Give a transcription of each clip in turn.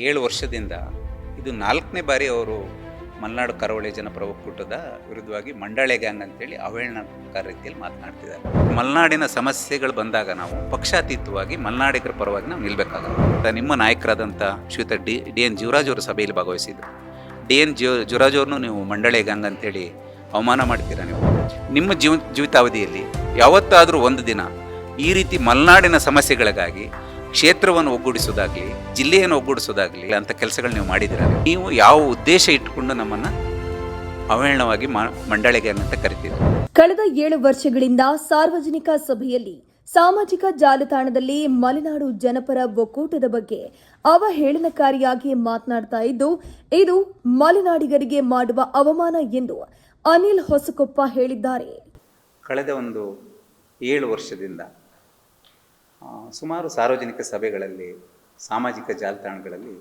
ಏಳು ವರ್ಷದಿಂದ ಇದು ನಾಲ್ಕನೇ ಬಾರಿ ಅವರು ಮಲೆನಾಡು ಕರಾವಳಿ ಜನಪರ ಒಕ್ಕೂಟದ ವಿರುದ್ಧವಾಗಿ ಮಂಡಳೆ ಗ್ಯಾಂಗ್ ಅಂತೇಳಿ ಅವಹೇಳನಕಾರ ರೀತಿಯಲ್ಲಿ ಮಾತನಾಡ್ತಿದ್ದಾರೆ. ಮಲೆನಾಡಿನ ಸಮಸ್ಯೆಗಳು ಬಂದಾಗ ನಾವು ಪಕ್ಷಾತೀತವಾಗಿ ಮಲೆನಾಡಿಗರ ಪರವಾಗಿ ನಾವು ನಿಲ್ಬೇಕಾಗುತ್ತೆ ನಿಮ್ಮ ನಾಯಕರಾದಂಥ ಶ್ರೀಯುತ ಡಿ ಡಿ ಎನ್ ಜೀವರಾಜ್ ಅವರು ಸಭೆಯಲ್ಲಿ ಭಾಗವಹಿಸಿದ್ದರು ಡಿ ಎನ್ ಜೀವ, ಜೀವರಾಜ್ ಅವ್ರನ್ನೂ ನೀವು ಮಂಡಳೆ ಗ್ಯಾಂಗ್ ಅಂತೇಳಿ ಅವಮಾನ ಮಾಡ್ತೀರಾ ನೀವು? ನಿಮ್ಮ ಜೀವ, ಜೀವಿತಾವಧಿಯಲ್ಲಿ ಯಾವತ್ತಾದರೂ ಒಂದು ದಿನ ಈ ರೀತಿ ಮಲೆನಾಡಿನ ಸಮಸ್ಯೆಗಳಿಗಾಗಿ ಕ್ಷೇತ್ರವನ್ನು ಒಗ್ಗೂಡಿಸೋದಾಗ್ಲಿ ಜಿಲ್ಲೆಯನ್ನು ಒಗ್ಗೂಡಿಸೋದಾಗ್ಲಿ ಅಂತ ಕೆಲಸಗಳು ನೀವು ಮಾಡಿದಿರ ನೀವು ಯಾವ ಉದ್ದೇಶ ಇಟ್ಕೊಂಡು ನಮ್ಮನ್ನು ಅವಹೇಳನವಾಗಿ ಮಂಡಳಿಗೆ ಮಂಡಳೆ ಅಂತ ಕರಿತೀರಿ? ಕಳೆದ ಏಳು ವರ್ಷಗಳಿಂದ ಸಾರ್ವಜನಿಕ ಸಭೆಯಲ್ಲಿ ಸಾಮಾಜಿಕ ಜಾಲತಾಣದಲ್ಲಿ ಮಲೆನಾಡು ಜನಪರ ಒಕ್ಕೂಟದ ಬಗ್ಗೆ ಅವಹೇಳನಕಾರಿಯಾಗಿ ಮಾತನಾಡ್ತಾ ಇದ್ದು ಇದು ಮಲೆನಾಡಿಗರಿಗೆ ಮಾಡುವ ಅವಮಾನ ಎಂದು ಅನಿಲ್ ಹೊಸಕೊಪ್ಪ ಹೇಳಿದ್ದಾರೆ. ಕಳೆದ ಒಂದು ಏಳು ವರ್ಷದಿಂದ ಸುಮಾರು ಸಾರ್ವಜನಿಕ ಸಭೆಗಳಲ್ಲಿ, ಸಾಮಾಜಿಕ ಜಾಲತಾಣಗಳಲ್ಲಿ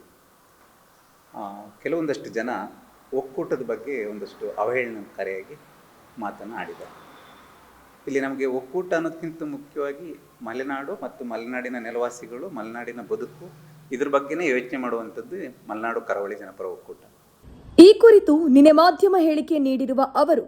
ಕೆಲವೊಂದಷ್ಟು ಜನ ಒಕ್ಕೂಟದ ಬಗ್ಗೆ ಒಂದಷ್ಟು ಅವಹೇಳನಕಾರಿಯಾಗಿ ಮಾತನ್ನು ಆಡಿದ್ದಾರೆ. ಇಲ್ಲಿ ನಮಗೆ ಒಕ್ಕೂಟ ಅನ್ನೋದಕ್ಕಿಂತ ಮುಖ್ಯವಾಗಿ ಮಲೆನಾಡು ಮತ್ತು ಮಲೆನಾಡಿನ ನೆಲವಾಸಿಗಳು, ಮಲೆನಾಡಿನ ಬದುಕು, ಇದ್ರ ಬಗ್ಗೆನೇ ಯೋಚನೆ ಮಾಡುವಂಥದ್ದು ಮಲೆನಾಡು ಕರಾವಳಿ ಜನಪರ ಒಕ್ಕೂಟ. ಈ ಕುರಿತು ನಿನ್ನೆ ಮಾಧ್ಯಮ ಹೇಳಿಕೆ ನೀಡಿರುವ ಅವರು,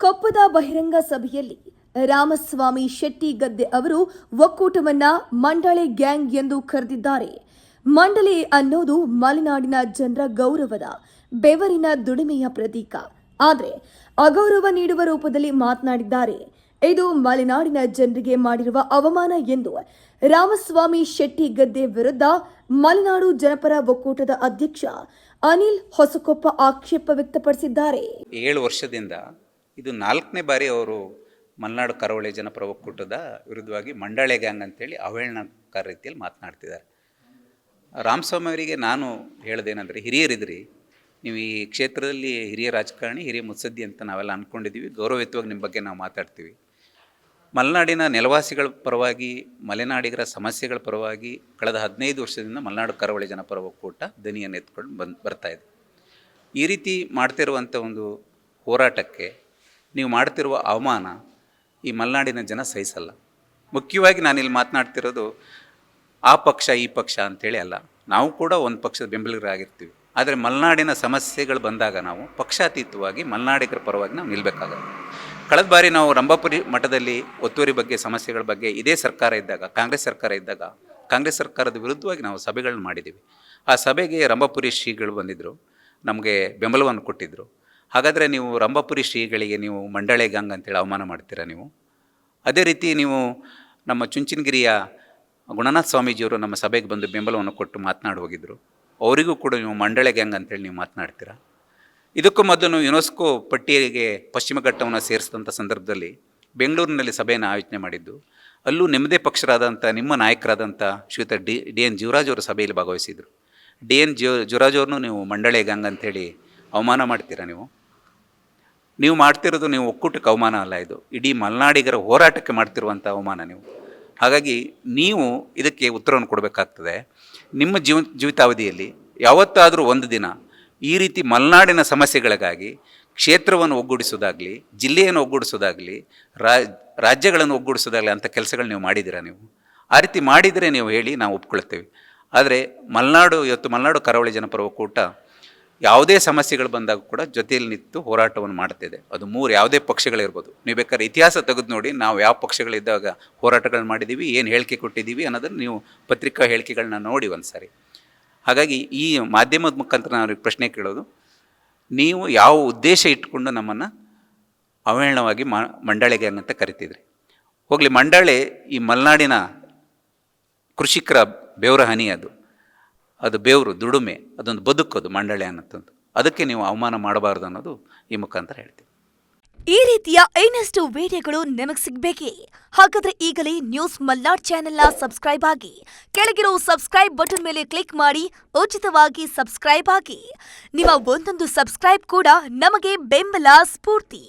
ಕಪ್ಪದ ಬಹಿರಂಗ ಸಭೆಯಲ್ಲಿ ರಾಮಸ್ವಾಮಿ ಶೆಟ್ಟಿ ಗದ್ದೆ ಅವರು ಒಕ್ಕೂಟವನ್ನ ಮಂಡಳಿ ಗ್ಯಾಂಗ್ ಎಂದು ಕರೆದಿದ್ದಾರೆ. ಮಂಡಳಿ ಅನ್ನೋದು ಮಲೆನಾಡಿನ ಜನರ ಗೌರವದ, ಬೆವರಿನ ದುಡಿಮೆಯ ಪ್ರತೀಕ. ಆದರೆ, ಅಗೌರವ ನೀಡುವ ರೂಪದಲ್ಲಿ ಮಾತನಾಡಿದ್ದಾರೆ. ಇದು ಮಲೆನಾಡಿನ ಜನರಿಗೆ ಮಾಡಿರುವ ಅವಮಾನ ಎಂದು ರಾಮಸ್ವಾಮಿ ಶೆಟ್ಟಿ ಗದ್ದೆ ವಿರುದ್ಧ ಮಲೆನಾಡು ಜನಪರ ಒಕ್ಕೂಟದ ಅಧ್ಯಕ್ಷ ಅನಿಲ್ ಹೊಸಕೊಪ್ಪ ಆಕ್ಷೇಪ ವ್ಯಕ್ತಪಡಿಸಿದ್ದಾರೆ. ಏಳು ವರ್ಷದಿಂದ ಇದು ನಾಲ್ಕನೇ ಬಾರಿ ಅವರು ಮಲೆನಾಡು ಕರಾವಳಿ ಜನಪರ ಒಕ್ಕೂಟದ ವಿರುದ್ಧವಾಗಿ ಮಂಡಳೆ ಗ್ಯಾಂಗ್ ಅಂತೇಳಿ ಅವಹೇಳನಕಾರ ರೀತಿಯಲ್ಲಿ ಮಾತನಾಡ್ತಿದ್ದಾರೆ. ರಾಮಸ್ವಾಮಿ ಅವರಿಗೆ ನಾನು ಹೇಳೋದೇನೆಂದರೆ, ಹಿರಿಯರಿದ್ರಿ, ನೀವು ಈ ಕ್ಷೇತ್ರದಲ್ಲಿ ಹಿರಿಯ ರಾಜಕಾರಣಿ, ಹಿರಿಯ ಮುತ್ಸದ್ದಿ ಅಂತ ನಾವೆಲ್ಲ ಅಂದ್ಕೊಂಡಿದ್ದೀವಿ ಗೌರವಯುತವಾಗಿ ನಿಮ್ಮ ಬಗ್ಗೆ ನಾವು ಮಾತಾಡ್ತೀವಿ. ಮಲೆನಾಡಿನ ನೆಲವಾಸಿಗಳ ಪರವಾಗಿ, ಮಲೆನಾಡಿಗರ ಸಮಸ್ಯೆಗಳ ಪರವಾಗಿ ಕಳೆದ ಹದಿನೈದು ವರ್ಷದಿಂದ ಮಲೆನಾಡು ಕರಾವಳಿ ಜನಪರ ಒಕ್ಕೂಟ ದನಿಯನ್ನು ಎತ್ಕೊಂಡು ಬಂದು ಇದೆ. ಈ ರೀತಿ ಮಾಡ್ತಿರುವಂಥ ಒಂದು ಹೋರಾಟಕ್ಕೆ ನೀವು ಮಾಡ್ತಿರುವ ಅವಮಾನ ಈ ಮಲೆನಾಡಿನ ಜನ ಸಹಿಸಲ್ಲ. ಮುಖ್ಯವಾಗಿ ನಾನಿಲ್ಲಿ ಮಾತನಾಡ್ತಿರೋದು ಆ ಪಕ್ಷ, ಈ ಪಕ್ಷ ಅಂತೇಳಿ ಅಲ್ಲ. ನಾವು ಕೂಡ ಒಂದು ಪಕ್ಷದ ಬೆಂಬಲಿಗರಾಗಿರ್ತೀವಿ. ಆದರೆ ಮಲೆನಾಡಿನ ಸಮಸ್ಯೆಗಳು ಬಂದಾಗ ನಾವು ಪಕ್ಷಾತೀತವಾಗಿ ಮಲೆನಾಡಿಗರ ಪರವಾಗಿ ನಾವು ನಿಲ್ಲಬೇಕಾಗುತ್ತೆ ಕಳೆದ ಬಾರಿ ನಾವು ರಂಭಾಪುರಿ ಮಠದಲ್ಲಿ ಒತ್ತುವರಿ ಬಗ್ಗೆ, ಸಮಸ್ಯೆಗಳ ಬಗ್ಗೆ ಇದೇ ಸರ್ಕಾರ ಇದ್ದಾಗ, ಕಾಂಗ್ರೆಸ್ ಸರ್ಕಾರ ಇದ್ದಾಗ, ಕಾಂಗ್ರೆಸ್ ಸರ್ಕಾರದ ವಿರುದ್ಧವಾಗಿ ನಾವು ಸಭೆಗಳನ್ನ ಮಾಡಿದ್ದೀವಿ ಆ ಸಭೆಗೆ ರಂಭಾಪುರಿ ಶ್ರೀಗಳು ಬಂದಿದ್ದರು ನಮಗೆ ಬೆಂಬಲವನ್ನು ಕೊಟ್ಟಿದ್ದರು ಹಾಗಾದರೆ ನೀವು ರಂಭಾಪುರಿ ಶ್ರೀಗಳಿಗೆ ನೀವು ಮಂಡಳೆ ಗಂಗ್ ಅಂತೇಳಿ ಅವಮಾನ ಮಾಡ್ತೀರಾ ನೀವು? ಅದೇ ರೀತಿ ನೀವು ನಮ್ಮ ಚುಂಚನಗಿರಿಯ ಗುಣನಾಥ ಸ್ವಾಮೀಜಿಯವರು ನಮ್ಮ ಸಭೆಗೆ ಬಂದು ಬೆಂಬಲವನ್ನು ಕೊಟ್ಟು ಮಾತನಾಡಿ ಹೋಗಿದ್ದರು ಅವರಿಗೂ ಕೂಡ ನೀವು ಮಂಡಳೆ ಗ್ಯಾಂಗ್ ಅಂತೇಳಿ ನೀವು ಮಾತನಾಡ್ತೀರಾ? ಇದಕ್ಕೂ ಮೊದಲು ಯುನೆಸ್ಕೋ ಪಟ್ಟಿಗೆ ಪಶ್ಚಿಮ ಘಟ್ಟವನ್ನು ಸೇರಿಸಿದಂಥ ಸಂದರ್ಭದಲ್ಲಿ ಬೆಂಗಳೂರಿನಲ್ಲಿ ಸಭೆಯನ್ನು ಆಯೋಜನೆ ಮಾಡಿದ್ದು, ಅಲ್ಲೂ ನಿಮ್ಮದೇ ಪಕ್ಷರಾದಂಥ ನಿಮ್ಮ ನಾಯಕರಾದಂಥ ಶ್ರೀಯುತ ಡಿ ಡಿ ಎನ್ ಜೀವರಾಜ್ ಅವರು ಸಭೆಯಲ್ಲಿ ಭಾಗವಹಿಸಿದರು. ಡಿ ಎನ್ ಜೀವ, ಜೀವರಾಜ್ ಅವ್ರನ್ನೂ ನೀವು ಮಂಡಳೆ ಗ್ಯಾಂಗ್ ಅಂತೇಳಿ ಅವಮಾನ ಮಾಡ್ತೀರಾ ನೀವು? ನೀವು ಮಾಡ್ತಿರೋದು ನೀವು ಒಕ್ಕೂಟಕ್ಕೆ ಅವಮಾನ ಅಲ್ಲ ಇದು. ಇಡೀ ಮಲೆನಾಡಿಗರ ಹೋರಾಟಕ್ಕೆ ಮಾಡ್ತಿರುವಂಥ ಅವಮಾನ ನೀವು. ಹಾಗಾಗಿ ನೀವು ಇದಕ್ಕೆ ಉತ್ತರವನ್ನು ಕೊಡಬೇಕಾಗ್ತದೆ. ನಿಮ್ಮ ಜೀವ, ಜೀವಿತಾವಧಿಯಲ್ಲಿ ಯಾವತ್ತಾದರೂ ಒಂದು ದಿನ ಈ ರೀತಿ ಮಲೆನಾಡಿನ ಸಮಸ್ಯೆಗಳಿಗಾಗಿ ಕ್ಷೇತ್ರವನ್ನು ಒಗ್ಗೂಡಿಸೋದಾಗಲಿ ಜಿಲ್ಲೆಯನ್ನು ಒಗ್ಗೂಡಿಸೋದಾಗಲಿ ರಾಜ್ಯಗಳನ್ನು ಒಗ್ಗೂಡಿಸೋದಾಗಲಿ ಅಂಥ ಕೆಲಸಗಳು ನೀವು ಮಾಡಿದ್ದೀರಾ ನೀವು? ಆ ರೀತಿ ಮಾಡಿದರೆ ನೀವು ಹೇಳಿ ನಾವು ಒಪ್ಕೊಳ್ತೇವೆ. ಆದರೆ ಮಲೆನಾಡು, ಇವತ್ತು ಮಲೆನಾಡು ಕರಾವಳಿ ಜನಪರ ಒಕ್ಕೂಟ ಯಾವುದೇ ಸಮಸ್ಯೆಗಳು ಬಂದಾಗ ಕೂಡ ಜೊತೆಯಲ್ಲಿ ನಿಂತು ಹೋರಾಟವನ್ನು ಮಾಡ್ತಿದೆ ಅದು ಮೂರು ಯಾವುದೇ ಪಕ್ಷಗಳಿರ್ಬೋದು. ನೀವು ಬೇಕಾದ್ರೆ ಇತಿಹಾಸ ತೆಗೆದು ನೋಡಿ ನಾವು ಯಾವ ಪಕ್ಷಗಳಿದ್ದಾಗ ಹೋರಾಟಗಳನ್ನು ಮಾಡಿದ್ದೀವಿ ಏನು ಹೇಳಿಕೆ ಕೊಟ್ಟಿದ್ದೀವಿ ಅನ್ನೋದನ್ನು ನೀವು ಪತ್ರಿಕಾ ಹೇಳಿಕೆಗಳನ್ನ ನೋಡಿ ಒಂದು ಸಾರಿ ಹಾಗಾಗಿ ಈ ಮಾಧ್ಯಮದ ಮುಖಾಂತರ ನಾನು ಪ್ರಶ್ನೆ ಕೇಳೋದು. ನೀವು ಯಾವ ಉದ್ದೇಶ ಇಟ್ಕೊಂಡು ನಮ್ಮನ್ನು ಅವಹೇಳನವಾಗಿ ಮಂಡಳಿಗೆ ಅಂತ ಕರಿತಿದ್ರಿ. ಹೋಗಲಿ, ಮಂಡಳಿ ಈ ಮಲೆನಾಡಿನ ಕೃಷಿಕರ ಬೆವರ ಹನಿ ಅದು. ಅದು ಬೆವರು, ದುಡುಮೆ, ಅದೊಂದು ಬದುಕೋದು ಮಂಡಳಿ ಅನ್ನೋದು ಅದಕ್ಕೆ ನೀವು ಅವಮಾನ ಮಾಡಬಾರ್ದು ಅನ್ನೋದು ಈ ಮುಖಾಂತರ ಹೇಳ್ತೀವಿ ಈ ರೀತಿಯ ಇನ್ನಷ್ಟು ವಿಡಿಯೋಗಳು ನಿಮಗೆ ಸಿಗಬೇಕೇ? ಹಾಗಾದ್ರೆ ಈಗಲೇ ನ್ಯೂಸ್ ಮಲ್ನಾಡ್ ಚಾನೆಲ್ನ ಸಬ್ಸ್ಕ್ರೈಬ್ ಆಗಿ, ಕೆಳಗಿರೋ ಸಬ್ಸ್ಕ್ರೈಬ್ ಬಟನ್ ಮೇಲೆ ಕ್ಲಿಕ್ ಮಾಡಿ, ಉಚಿತವಾಗಿ ಸಬ್ಸ್ಕ್ರೈಬ್ ಆಗಿ. ನಿಮ್ಮ ಒಂದೊಂದು ಸಬ್ಸ್ಕ್ರೈಬ್ ಕೂಡ ನಮಗೆ ಬೆಂಬಲ ಸ್ಫೂರ್ತಿ.